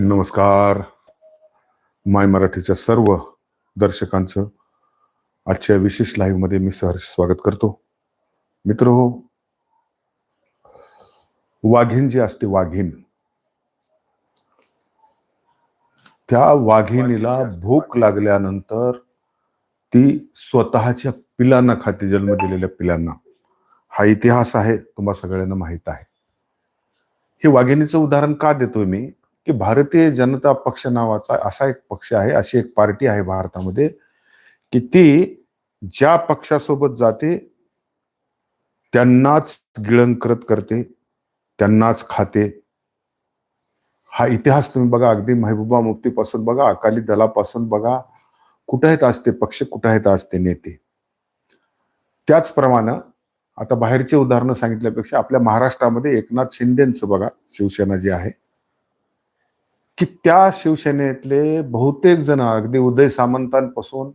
नमस्कार. माय मराठीच्या सर्व दर्शकांचं आजच्या विशेष लाईव्हमध्ये मी सहर्ष स्वागत करतो. मित्र हो वाघीण जी असते वाघीण त्या वाघिणीला भूक लागल्यानंतर ती स्वतःच्या पिलांना खाते जन्म दिलेल्या पिलांना. हा इतिहास आहे तुम्हा सगळ्यांना माहीत आहे. हे वाघिणीचं उदाहरण का देतोय मी? की भारतीय जनता पक्ष नावाचा असा एक पक्ष आहे अशी एक पार्टी आहे भारतामध्ये की ती ज्या पक्षासोबत जाते त्यांनाच गिळंकृत करते त्यांनाच खाते. हा इतिहास तुम्ही बघा अगदी महबूबा मुफ्तीपासून बघा अकाली दलापासून बघा कुठं आहेत असते पक्ष कुठं आहेत असते नेते? त्याचप्रमाणे आता बाहेरचे उदाहरणं सांगितल्यापेक्षा आपल्या महाराष्ट्रामध्ये एकनाथ शिंदेचं बघा शिवसेना जी आहे की त्या शिवसेनेतले बहुतेक जण अगदी उदय सामंतांपासून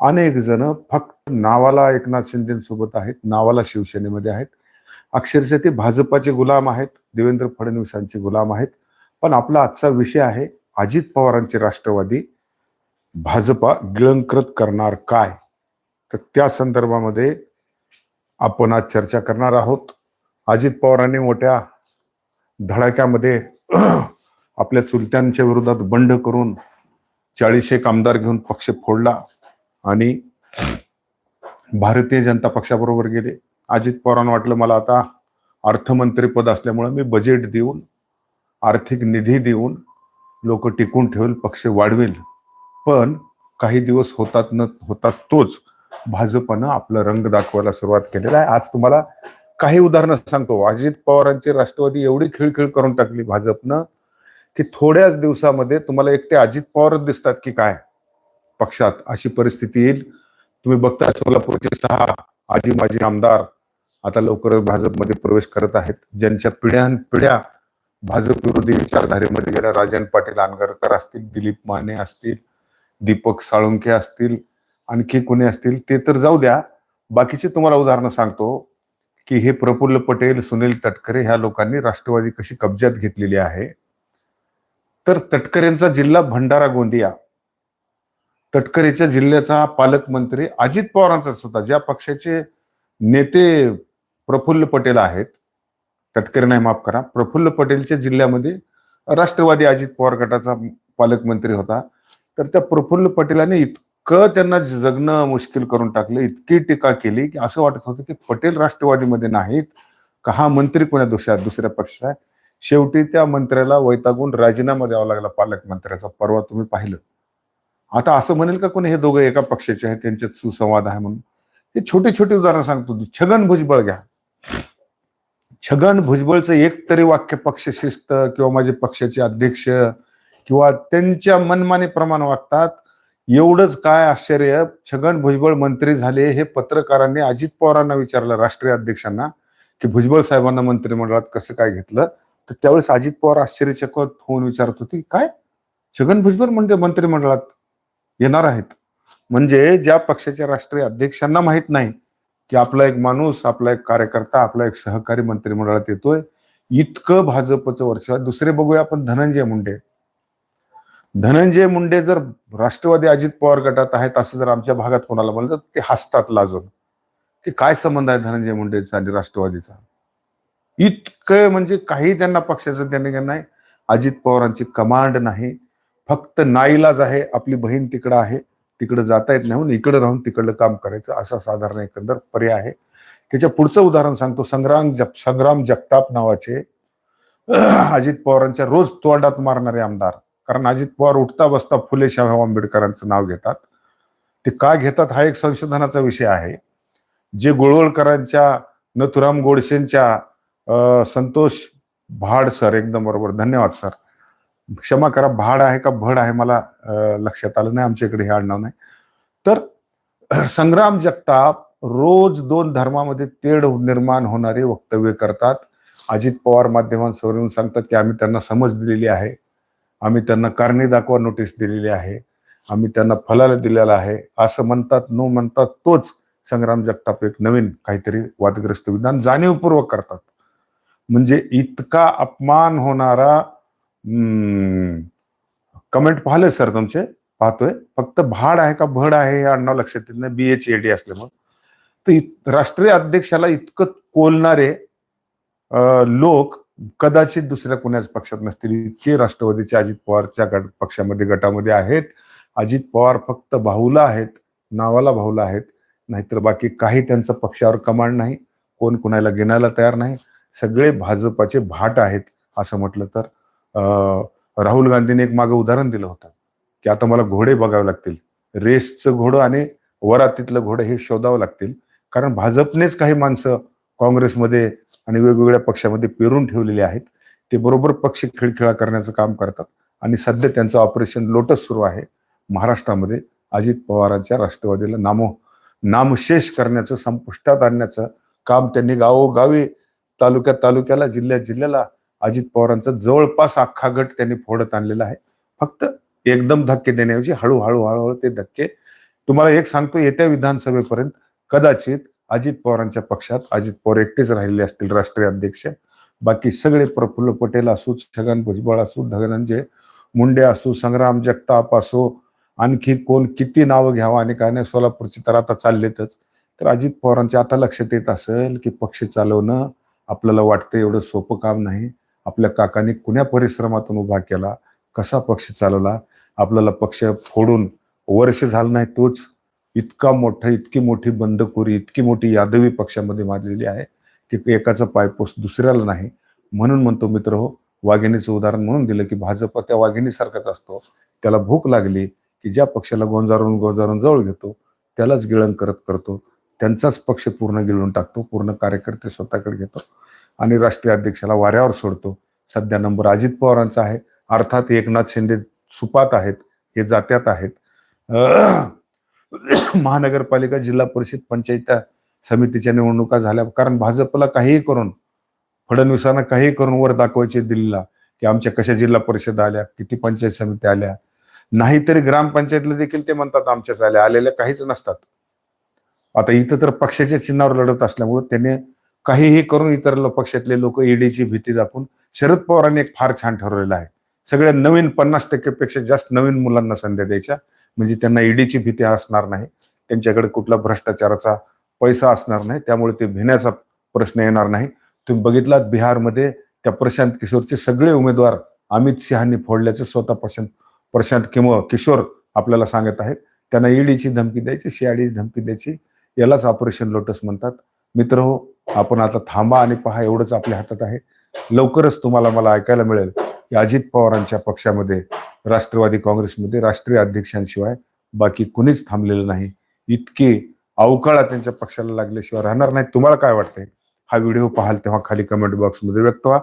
अनेक जण फक्त नावाला एकनाथ शिंदेसोबत आहेत नावाला शिवसेनेमध्ये आहेत. अक्षरशः ते भाजपाचे गुलाम आहेत देवेंद्र फडणवीसांचे गुलाम आहेत. पण आपला आजचा विषय आहे अजित पवारांचे राष्ट्रवादी भाजपा गिळंकृत करणार काय? तर त्या संदर्भामध्ये आपण आज चर्चा करणार आहोत. अजित पवारांनी मोठ्या धडाक्यामध्ये आपल्या चुलत्यांच्या विरोधात बंड करून चाळीस एक आमदार घेऊन पक्ष फोडला आणि भारतीय जनता पक्षाबरोबर गेले. अजित पवारांना वाटलं मला आता अर्थमंत्री पद असल्यामुळे मी बजेट देऊन आर्थिक निधी देऊन लोक टिकून ठेवेल पक्ष वाढवेल. पण काही दिवस होतात न होताच तोच भाजपनं आपला रंग दाखवायला सुरुवात केलेला आहे. आज तुम्हाला काही उदाहरणं सांगतो. अजित पवारांची राष्ट्रवादी एवढी खिळखिळ करून टाकली भाजपनं. की थोड्याच दिवसामध्ये तुम्हाला एकटे अजित पवारच दिसतात की काय? पक्षात अशी परिस्थिती येईल. तुम्ही बघता सोलापूरचे सहा आजी माजी आमदार आता लवकर भाजपमध्ये प्रवेश करत आहेत. ज्यांच्या पिढ्यानपिढ्या भाजप विरोधी विचारधारेमध्ये गेल्या राजन पाटील आनगरकर असतील दिलीप माने असतील दीपक साळुंखे असतील आणखी कोणी असतील ते तर जाऊ द्या. बाकीचे तुम्हाला उदाहरणं सांगतो की हे प्रफुल्ल पटेल सुनील तटकरे ह्या लोकांनी राष्ट्रवादी कशी कब्जात घेतलेली आहे. तर तटकरेंचा जिल्हा भंडारा गोंदिया. तटकरेच्या जिल्ह्याचा पालकमंत्री अजित पवारांचाच होता ज्या पक्षाचे नेते प्रफुल्ल पटेल आहेत तटकरे नाही माफ करा प्रफुल्ल पटेलच्या जिल्ह्यामध्ये राष्ट्रवादी अजित पवार गटाचा पालकमंत्री होता. तर त्या प्रफुल्ल पटेलाने इतकं त्यांना जगणं मुश्किल करून टाकलं इतकी टीका केली की असं वाटत होतं की पटेल राष्ट्रवादीमध्ये नाहीत का हा मंत्री कोण्या दुसऱ्या दुसऱ्या पक्षाचा आहे? शेवटी त्या मंत्र्याला वैतागून राजीनामा द्यावा लागला पालकमंत्र्याचा परवा तुम्ही पाहिलं. आता असं म्हणेल का कोणी? हे दोघं एका पक्षाचे आहेत त्यांच्यात सुसंवाद आहे म्हणून. हे छोटे छोटे उदाहरण सांगतो. छगन भुजबळ घ्या. छगन भुजबळचं एक तरी वाक्य पक्ष शिस्त किंवा माझे पक्षाचे अध्यक्ष किंवा त्यांच्या मनमानीप्रमाणे वागतात. एवढंच काय आश्चर्य छगन भुजबळ मंत्री झाले हे पत्रकारांनी अजित पवारांना विचारलं राष्ट्रीय अध्यक्षांना की भुजबळ साहेबांना मंत्रिमंडळात कसं काय घेतलं? तर त्यावेळेस अजित पवार आश्चर्यचकित होऊन विचारत होती काय? छगन भुजबळ म्हणजे मंत्रिमंडळात येणार आहेत? म्हणजे ज्या पक्षाच्या राष्ट्रीय अध्यक्षांना माहीत नाही की आपला एक माणूस आपला एक कार्यकर्ता आपला एक सहकारी मंत्रिमंडळात येतोय इतकं भाजपचं वर्ष दुसरे बघूया आपण धनंजय मुंडे. धनंजय मुंडे जर राष्ट्रवादी अजित पवार गटात आहेत असं जर आमच्या भागात कोणाला म्हणलं तर ते हसतात लाजून. की काय संबंध आहे धनंजय मुंडेचा आणि राष्ट्रवादीचा? इतकं म्हणजे काही त्यांना पक्षाचं त्यांनी नाही. अजित पवारांची कमांड नाही. फक्त नाईलाज आहे. आपली बहीण तिकडं आहे. तिकडं जाता येत नाही. म्हणून इकडं राहून तिकडलं काम करायचं. असा साधारण एकंदर पर्याय आहे. त्याच्या पुढचं उदाहरण सांगतो. संग्राम जप संग्राम जगताप नावाचे अजित पवारांच्या रोज तोंडात मारणारे आमदार. कारण अजित पवार उठता बसता फुले शाहू आंबेडकरांचं नाव घेतात. ते का घेतात? हा एक संशोधनाचा विषय आहे. जे गोळवळकरांच्या नथुराम गोडसेंच्या संतोष भाड सर. एकदम बरोबर. धन्यवाद सर. क्षमा करा. भाड आहे का भड आहे मला लक्षात आलं नाही. आमच्याकडे हे आडनाव नाही. तर संग्राम जगताप रोज दोन धर्मामध्ये तेढ निर्माण होणारे वक्तव्य करतात. अजित पवार माध्यमांसमोरून सांगतात की आम्ही त्यांना समज दिलेली आहे. आम्ही त्यांना कारणे दाखवा नोटीस दिलेली आहे. आम्ही त्यांना फलाला दिलेला आहे. असं म्हणतात नो म्हणतात तोच संग्राम जगताप एक नवीन काहीतरी वादग्रस्त विधान जाणीवपूर्वक करतात. म्हणजे इतका अपमान होणारा कमेंट पाहिलं सर तुमचे? पाहतोय. फक्त भाड आहे का भड आहे हे आडनाव लक्षात येत नाही. बी एच एडी असल्यामुळे. तर राष्ट्रीय अध्यक्षाला इतकं कोलणारे लोक कदाचित दुसऱ्या कुणाच पक्षात नसतील. इतके राष्ट्रवादीचे अजित पवारच्या गट पक्षामध्ये गटामध्ये आहेत. अजित पवार फक्त भाऊला आहेत नावाला भाऊला आहेत. नाहीतर बाकी काही त्यांचं पक्षावर कमांड नाही. कोण कुणाला घेण्याला तयार नाही. सगळे भाजपाचे भाट आहेत असं म्हटलं तर राहुल गांधीने एक मागे उदाहरण दिलं होतं की आता मला घोडे बघावे लागतील रेसचं घोडं आणि वरातीतलं घोडं हे शोधावं लागतील कारण भाजपनेच काही माणसं काँग्रेसमध्ये आणि वेगवेगळ्या पक्षामध्ये पेरून ठेवलेले आहेत ते बरोबर पक्ष खिळखिळा करण्याचं काम करतात आणि सध्या त्यांचं ऑपरेशन लोटस सुरू आहे. महाराष्ट्रामध्ये अजित पवारांच्या राष्ट्रवादीला नामो नामशेष करण्याचं संपुष्टात आणण्याचं काम त्यांनी गावोगावी तालुक्यात तालुक्याला जिल्ह्यात जिल्ह्याला अजित पवारांचा जवळपास अख्खा गट त्यांनी फोडत आणलेला आहे. फक्त एकदम धक्के देण्याऐवजी हळूहळू हळूहळू ते धक्के. तुम्हाला एक सांगतो येत्या विधानसभेपर्यंत कदाचित अजित पवारांच्या पक्षात अजित पवार एकटेच राहिलेले असतील राष्ट्रीय अध्यक्ष. बाकी सगळे प्रफुल्ल पटेल असो छगन भुजबळ असो धनंजय मुंडे असो संग्राम जगताप असो आणखी कोण किती नावं घ्यावं आणि काय नाही सोलापूरची तर आता चाललेतच. तर अजित पवारांच्या आता लक्षात येत असेल की पक्ष चालवणं आपल्याला वाटतं एवढं सोपं काम नाही. आपल्या काकांनी कुण्या परिश्रमातून उभा केला? कसा पक्ष चालवला? आपल्याला पक्ष फोडून वर्ष झालं नाही तोच इतका मोठा इतकी मोठी बंडखोरी इतकी मोठी यादवी पक्षामध्ये मारलेली आहे की एकाचा पायपोस दुसऱ्याला नाही. म्हणून म्हणतो मित्र हो वाघिणीचं उदाहरण म्हणून दिलं की भाजप त्या वाघिणीसारखाच असतो. त्याला भूक लागली की ज्या पक्षाला गोंजारून गोंजारून जवळ घेतो त्यालाच गिळण करत करतो. त्यांचाच पक्ष पूर्ण गिळून टाकतो पूर्ण कार्यकर्ते स्वतःकडे घेतो आणि राष्ट्रीय अध्यक्षाला वाऱ्यावर सोडतो. सध्या नंबर अजित पवारांचा आहे. अर्थात एकनाथ शिंदे सुपात आहेत हे जात्यात आहेत. अं, महानगरपालिका जिल्हा परिषद पंचायत समितीच्या निवडणुका झाल्या. कारण भाजपला काहीही करून फडणवीसांना काहीही करून वर दाखवायचे दिल्लीला की आमच्या कशा जिल्हा परिषद आल्या किती पंचायत समिती आल्या. नाहीतरी ग्रामपंचायतला देखील ते म्हणतात आमच्याच आल्या आलेल्या काहीच नसतात. आता इथं तर पक्षाच्या चिन्हावर लढत असल्यामुळे त्याने काहीही करून इतर पक्षातले लोक ईडीची भीती दाखवून शरद पवारांनी एक फार छान ठरवलेलं आहे. सगळ्या नवीन पन्नास टक्केपेक्षा जास्त नवीन मुलांना संध्या द्यायच्या. म्हणजे त्यांना ईडीची भीती असणार नाही. त्यांच्याकडे कुठला भ्रष्टाचाराचा पैसा असणार नाही. त्यामुळे ते भिण्याचा प्रश्न येणार नाही. तुम्ही बघितलात बिहारमध्ये त्या प्रशांत किशोरचे सगळे उमेदवार अमित शहानी फोडल्याचं स्वतः प्रशांत प्रशांत किंवा किशोर आपल्याला सांगत आहेत. त्यांना ईडीची धमकी द्यायची सीआयडीची धमकी द्यायची. यालाच ऑपरेशन लोटस म्हणतात. मित्र हो आपण आता थांबा आणि पहा एवढंच आपल्या हातात आहे. लवकरच तुम्हाला मला ऐकायला मिळेल की अजित पवारांच्या पक्षामध्ये राष्ट्रवादी काँग्रेसमध्ये राष्ट्रीय अध्यक्षांशिवाय बाकी कुणीच थांबलेलं नाही. इतके अवकाळा त्यांच्या पक्षाला लागल्याशिवाय राहणार नाही तुम्हाला काय वाटतंय? हा व्हिडिओ पाहाल तेव्हा खाली कमेंट बॉक्समध्ये व्यक्त व्हा.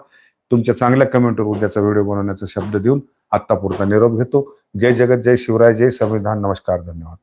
तुमच्या चांगल्या कमेंटवर उद्याचा व्हिडिओ बनवण्याचा शब्द देऊन आत्तापुरता निरोप घेतो. जय जगत जय शिवराय जय संविधान. नमस्कार धन्यवाद.